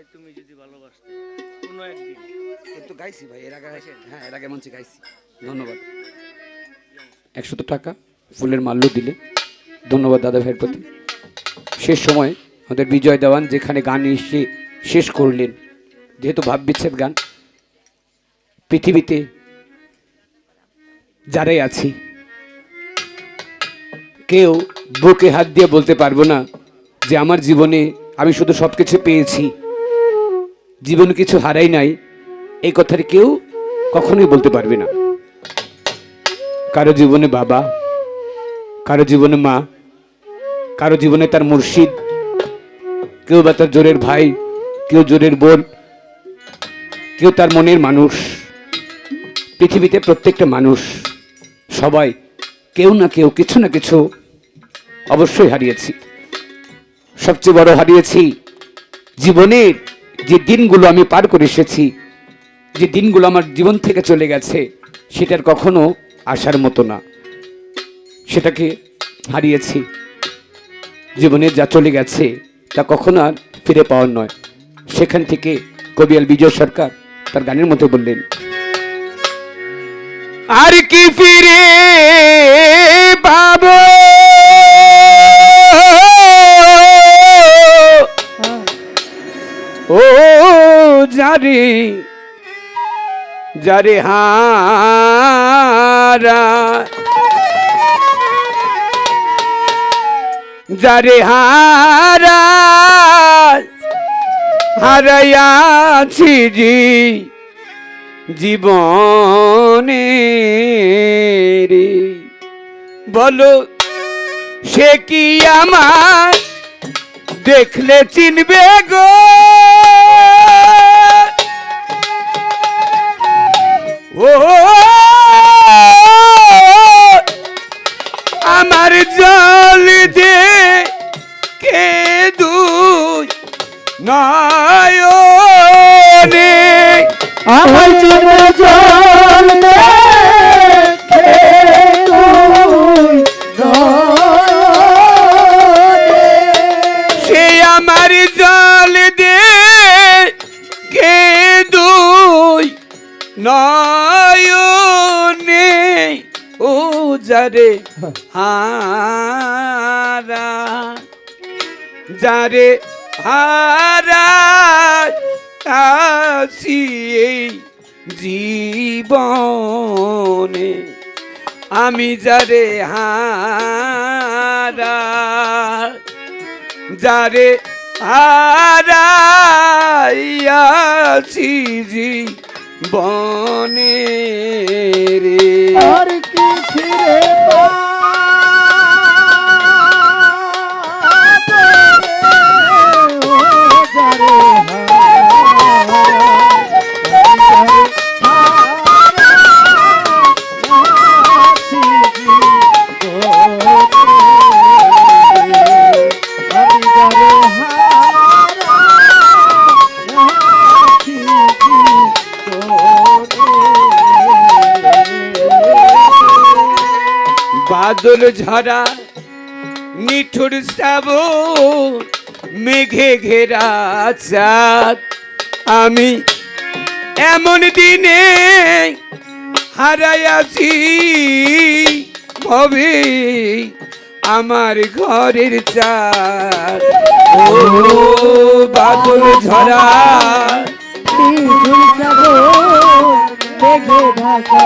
কয়েকদিন কিন্তু গাইছি ভাই, এর আগে হ্যাঁ এর আগে মঞ্চে গাইছি। ধন্যবাদ। একশত টাকা ফুলের মাল্য দিলে। ধন্যবাদ দাদা ভাইয়ের প্রতি। শেষ সময় আমাদের বিজয় দেওয়ান যেখানে গান এসে শেষ করলেন। যেহেতু ভাব বিচ্ছেদ গান, পৃথিবীতে যারাই আছি, কেউ বুকে হাত দিয়ে বলতে পারব না যে আমার জীবনে আমি শুধু সব কিছু পেয়েছি। জীবনে কিছু হারাই নাই, এই কথাটি কেউ কখনোই বলতে পারবে না। কারও জীবনে বাবা, কারও জীবনে মা, কারও জীবনে তার মুর্শিদ, কেউ বা তার জোরের ভাই, কেউ জোরের বোন, কেউ তার মনের মানুষ। পৃথিবীতে প্রত্যেকটা মানুষ, সবাই কেউ না কেউ কিছু না কিছু অবশ্যই হারিয়েছি। সবচেয়ে বড় হারিয়েছি জীবনের যে দিনগুলো আমি পার করে এসেছি, যে দিনগুলো আমার জীবন থেকে চলে গেছে, সেটার কখনো আসার মতো না। সেটাকে হারিয়েছি। জীবনে যা চলে গেছে, তা কখনো আর ফিরে পাওয়ার নয়। সেখান থেকে কবিয়াল বিজয় সরকার তার গানের মধ্যে বললেন, আর কি ফিরে পাবো? যারে যারে হারা। যারে হারা, হারাইয়াছি জি জীবনে রে। বলো, সে কি আমার দেখলে চিনবে গো? ও আমার জল দে কে দুই নয়নে? আমার জীবন জল। সে আমার জল দে কে দুই নয়নে? যারে হারা যারে হারা আসি জীবনে। আমি যারে হারা যারে হারাইয়াছি জীবনে রে। আর কি বাদল ঝরা, নিঠুর শ্রাবণ, মেঘে ঘেরা চাঁদ। আমি এমন দিনে হারাইয়াছি ভবে আমার ঘরের চাঁদ। ও বাদল ঝরা ঢাকা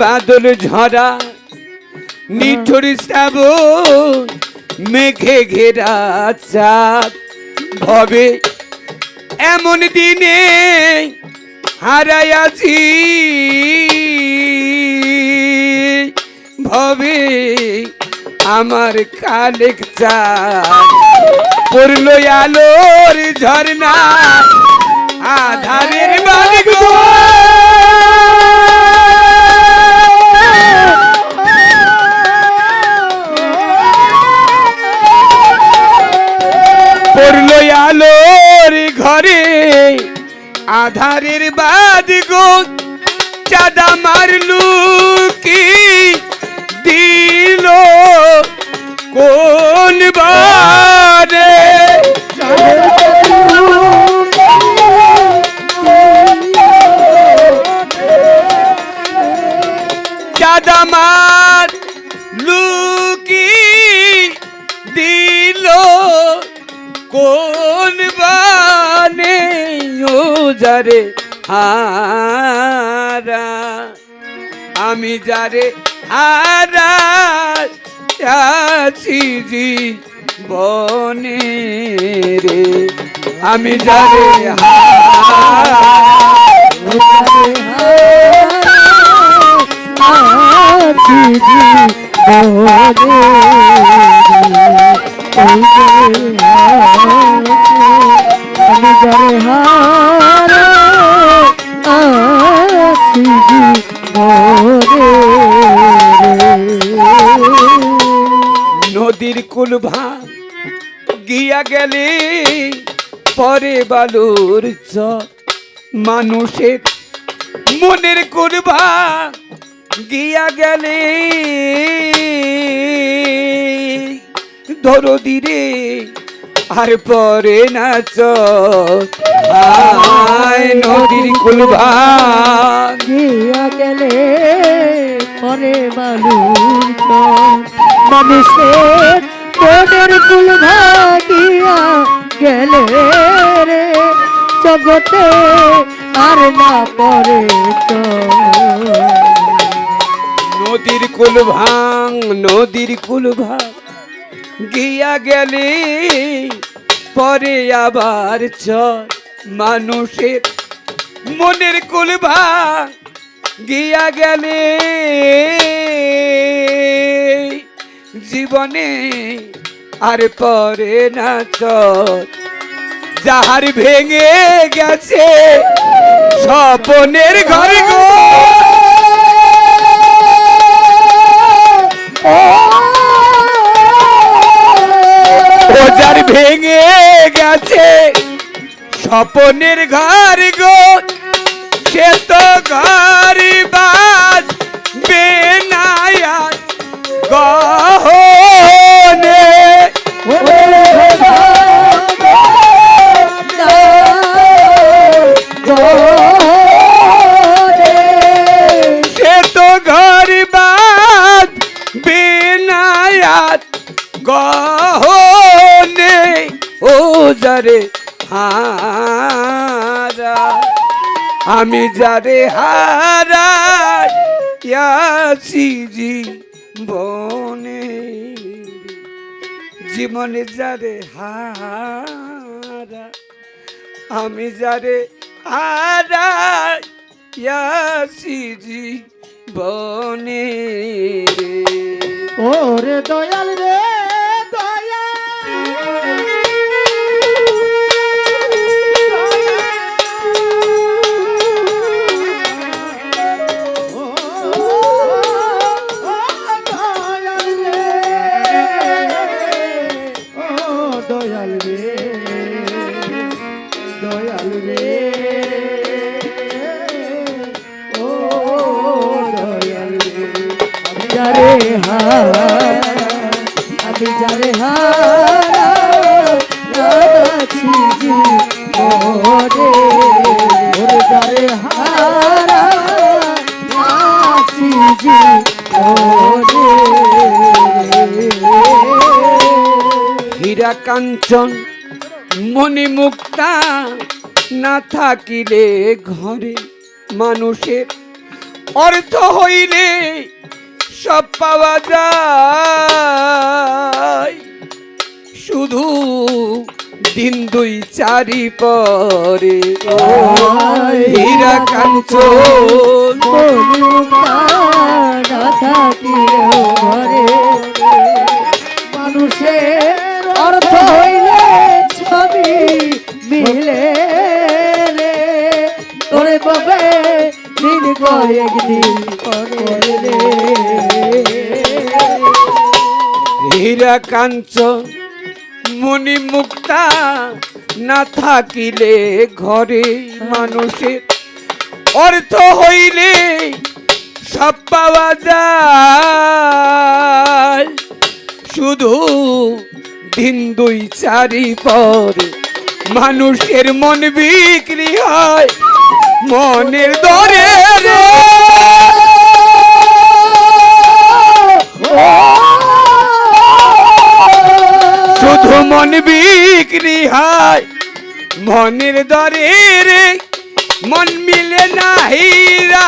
বাদল ঝরা নিঠুর শ্রাবণ মেঘে ঘেরা চাঁদ ভবে এমন দিনে হারাইয়াছি ভবে আমার কালেক পড়ল আলোর ঝর্ণা আধারের মালিক পড়ল আলোর গো মারের বাদ গো চাঁদা মারলু কি দিল? কোন বারে? চাঁদা মার যারে হারা আমি যারে হারা আছি বনে রে। আমি যারে আমি যারে হারা নদীর কুল ভাঙ গিয়া গেলে, পরে বালুর মানুষের মনের কুল ভাঙ গিয়া গেলে। ধরো দিরে আর পরে নাচ আয় নদীর কুল গিয়া গেলে পরে বালুর। মানুষের মনের কুল ভাগিয়া গেলে রে জগতে আর না পরে। নদীর কুল ভাঙ নদীর কুল ভাঙ গিয়া গেলে, পরে আবার চর মানুষের মনের কুল ভাঙ গিয়া গেলে, জীবনে আর পরে না চর। যাহার ভেঙে গেছে স্বপনের ঘর গো। ওজার ভেঙে গেছে। স্বপনের ঘর গো আমি যারে হারা ইয়াছি জীবনে জীবনে যারে হারা আমি যারে হারা ইয়াছি জীবনে ওরে দয়াল রে। হারা কাঞ্চন মণি মুক্তা না থাকিলে ঘরে মানুষের অর্থ হইলে সব পাওয়া যায়। শুধু দিন দুই চারি পরে। হীরা কাঞ্চন মানুষের অর্থ হইলে ছবি মিলে রে। তোরে পাবে দিন পরে রে। হীরা কাঞ্চন মণি মুক্তা না থাকিলে ঘরে মানুষের অর্থ হইলে সব পাওয়া যায়। শুধু দিন দুই চারি পরে মানুষের মন বিক্রি হয়, মনের দরে রে। শুধু মন বিক্রি হয়। মনের দরে রে মন মিলে না হীরা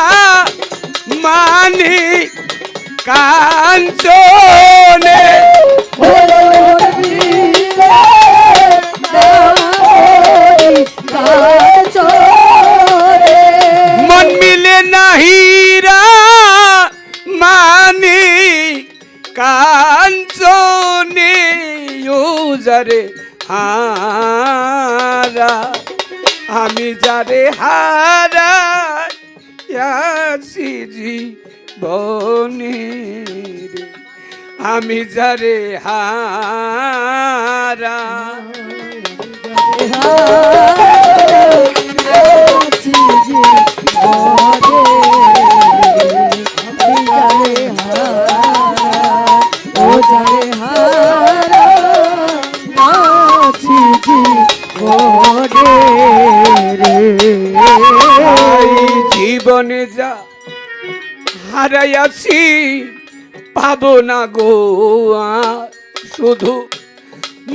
মানে কাঞ্চনে। আমি যারে হারা। জীবনে যা হারাইয়াছি পাবো না গো শুধু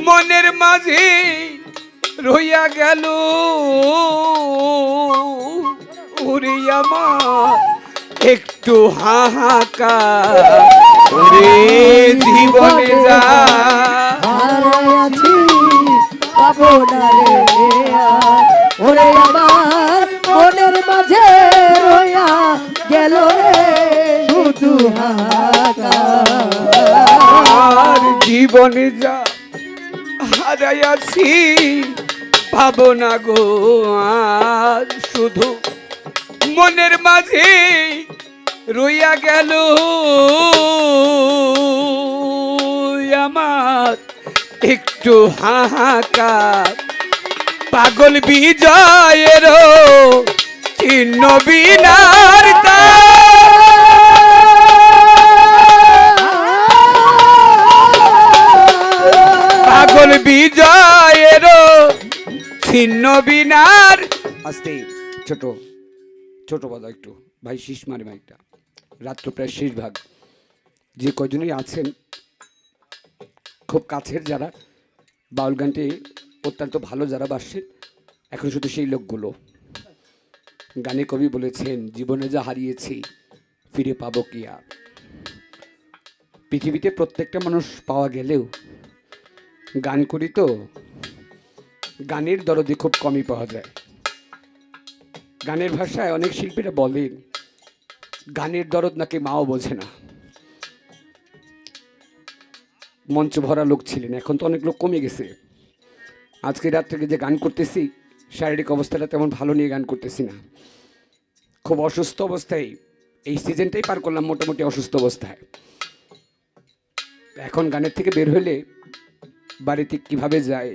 মনের মাঝে রইয়া গেল। ওরে আমার, একটু হাহাকার। জীবনে যা। মাঝে রইয়া গেল রে শুধু হাহাকার। জীবনে যা হারাইয়াছি, পাবো না গো আর। শুধু মনের মাঝে রইয়া গেল আমার একটু হাহাকার। পাগল বিজয়ের চিহ্ন বিনার পাগল ছিন্ন বিনার। আস্তে, ছোট ছোট একটু। ভাই, শীষ মারে রাত্র প্রায় শেষ ভাগ। যে কজনই আছেন, খুব কাছের যারা, বাউল গানটি অত্যন্ত ভালো যারা বাসছেন, এখন শুধু সেই লোকগুলো। গানে কবি বলেছেন, জীবনে যা হারিয়েছি, ফিরে পাবো কি আর? পৃথিবীতে প্রত্যেকটা মানুষ পাওয়া গেলেও গান করি তো গানের দরদি খুব কমই পাওয়া যায়। গানের ভাষায় অনেক শিল্পীরা বলেন, গানের দরদ নাকি মাও বোঝে না। মঞ্চ ভরা লোক ছিলেন, এখন তো অনেক লোক কমে গেছে। আজকে রাত থেকে যে গান করতেছি, শারীরিক অবস্থাটা তেমন ভালো নিয়ে গান করতেছি না। খুব অসুস্থ অবস্থায়, এই সিজনটাই পার করলাম মোটামুটি অসুস্থ অবস্থায়। এখন গানের থেকে বের হলে বাড়িতে কীভাবে যায়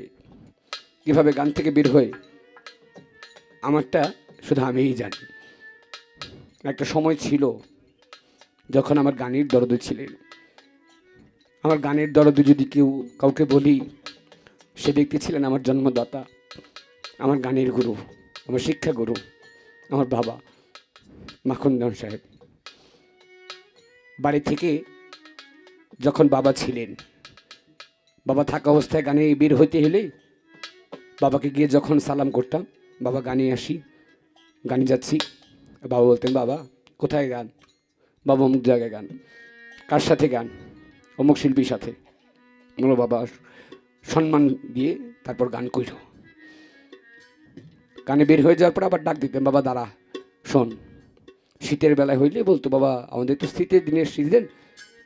কীভাবে গান থেকে বের হয় আমারটা শুধু আমিই জানি। একটা সময় ছিল যখন আমার গানের দরদ ছিলেন। আমার গানের দরদ যদি কেউ কাউকে বলি, সে ব্যক্তি ছিলেন আমার জন্মদাতা, আমার গানের গুরু, আমার শিক্ষা গুরু আমার বাবা মাখনদান সাহেব। বাড়ি থেকে যখন বাবা ছিলেন, বাবা থাকা অবস্থায় গানে বের হইতে হলে বাবাকে গিয়ে যখন সালাম করতাম, বাবা গানে আসি, গানে যাচ্ছি। বাবা বলতেন, বাবা, কোথায় গান? বাবা অমুক জায়গায় গান। কার সাথে গান? অমুক শিল্পীর সাথে। বলল বাবা, সম্মান দিয়ে তারপর গান কইল গানে বের হয়ে যাওয়ার পর আবার ডাক দিতেন, বাবা, দাঁড়া, শোন, শীতের বেলায় হইলে বলতো, বাবা, আমাদের তো শীতের দিনের সিজন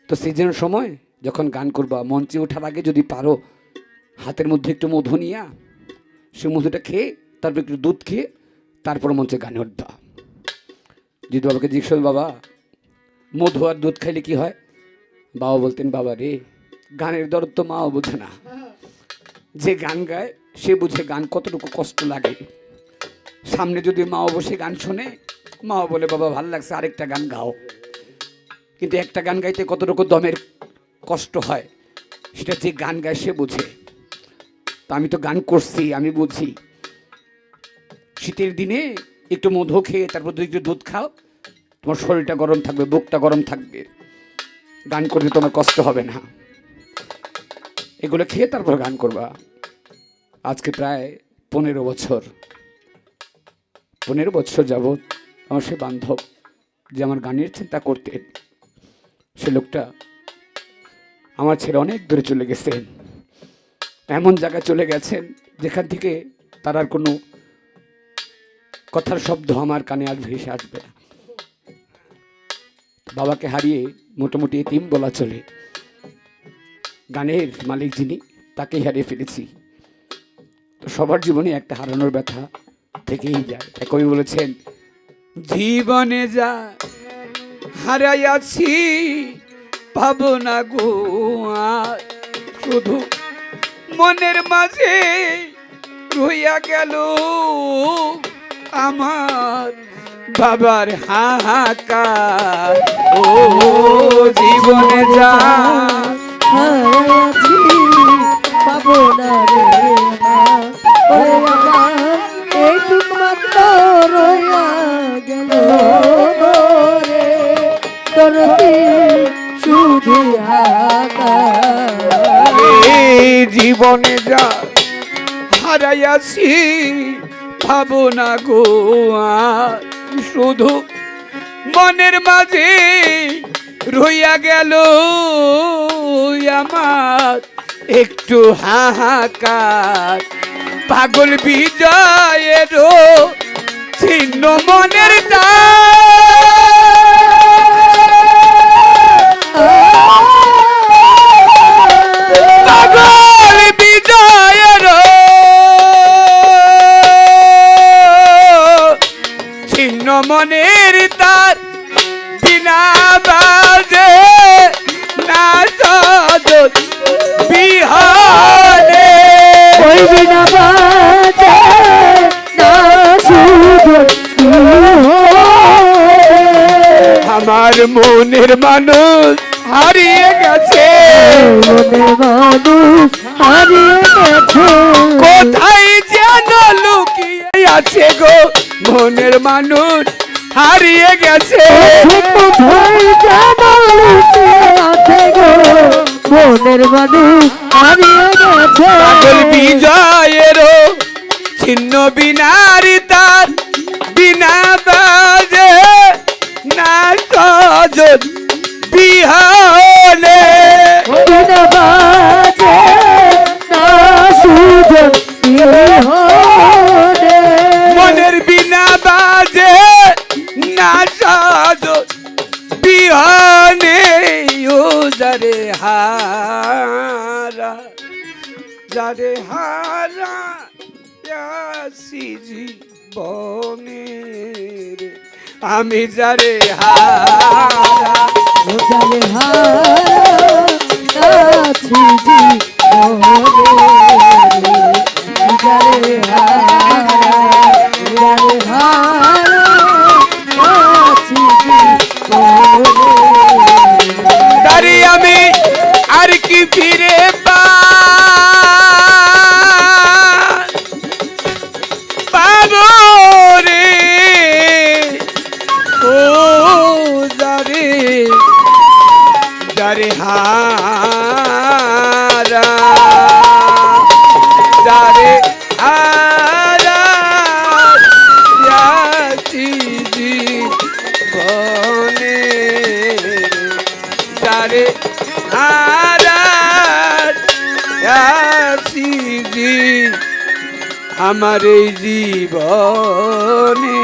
তো সিজনের সময় যখন গান করবা, মঞ্চে ওঠার আগে যদি পারো, হাতের মধ্যে একটু মধু নিয়া সে মধুটা খেয়ে, তারপর একটু দুধ খেয়ে, তারপর মঞ্চে গানে উঠবা যদি বাবাকে জিজ্ঞেস বাবা, মধু আর দুধ খাইলে কি হয়? বাবা বলতেন, বাবা রে, গানের দরদ তো মাও বোঝে না। যে গান গায়, সে বুঝে গান কতটুকু কষ্ট লাগে। সামনে যদি মাও বসে গান শোনে, মাও বলে, বাবা, ভালো লাগছে, আরেকটা গান গাও। কিন্তু একটা গান গাইতে কতটুকু দমের কষ্ট হয়, সেটা যে গান গায় সে বুঝে। তা আমি তো গান করছি, আমি বুঝি শীতের দিনে একটু মধু খেয়ে তারপর একটু দুধ খাও, তোমার শরীরটা গরম থাকবে, বুকটা গরম থাকবে। গান করতে তোমার কষ্ট হবে না। এগুলো খেয়ে তারপর গান করবা। আজকে প্রায় পনেরো বছর। পনেরো বছর যাবৎ আমার সে বান্ধব যে আমার গানের চিন্তা করতেন সে লোকটা আমার ছেড়ে অনেক দূরে চলে গেছেন। এমন জায়গায় চলে গেছেন যেখান থেকে তার আর কোনো কথার শব্দ আমার কানে আর ভেসে আসবে না। বাবাকে হারিয়ে মোটামুটি এতিম বলা চলে। গানের মালিক যিনি, তাকেই হারিয়ে ফেলেছি। তো সবার জীবনে একটা হারানোর ব্যথা থেকেই যায়। কবি বলেছেন, জীবনে যা হারাইয়াছি, পাবো না গো শুধু মনের মাঝে রইয়া গেল আমার বাবার হাহাকার। ও জীবনে যা ভাবো না গো শুধু মনের মাঝে রইয়া গেল আমার। একটু হাহাকার, পাগল বিজয়েরও ছিন্ন মনের পাগল মানুষ হারিয়ে গেছে। মানুষ হারিয়ে গেছে। কোথায় যেন লুকিয়ে আছে গো? মনের মানুষ হারিয়ে গেছে। কোথায় যেন লুকিয়ে আছে গো? মনের মানুষ হারিয়ে গেছে। পাগল বিজয়েরও ছিন্ন বিনারি তার বিনা বাজে না সজন বিহনে। মনের বিনা বাজে না সজন বিহনে। ও যারে হারা যারে হারা আসি জীবনের আমি যারে হারা। হারা জীবনে। তারি আমি আর কি ফিরে আমার এই জীবনে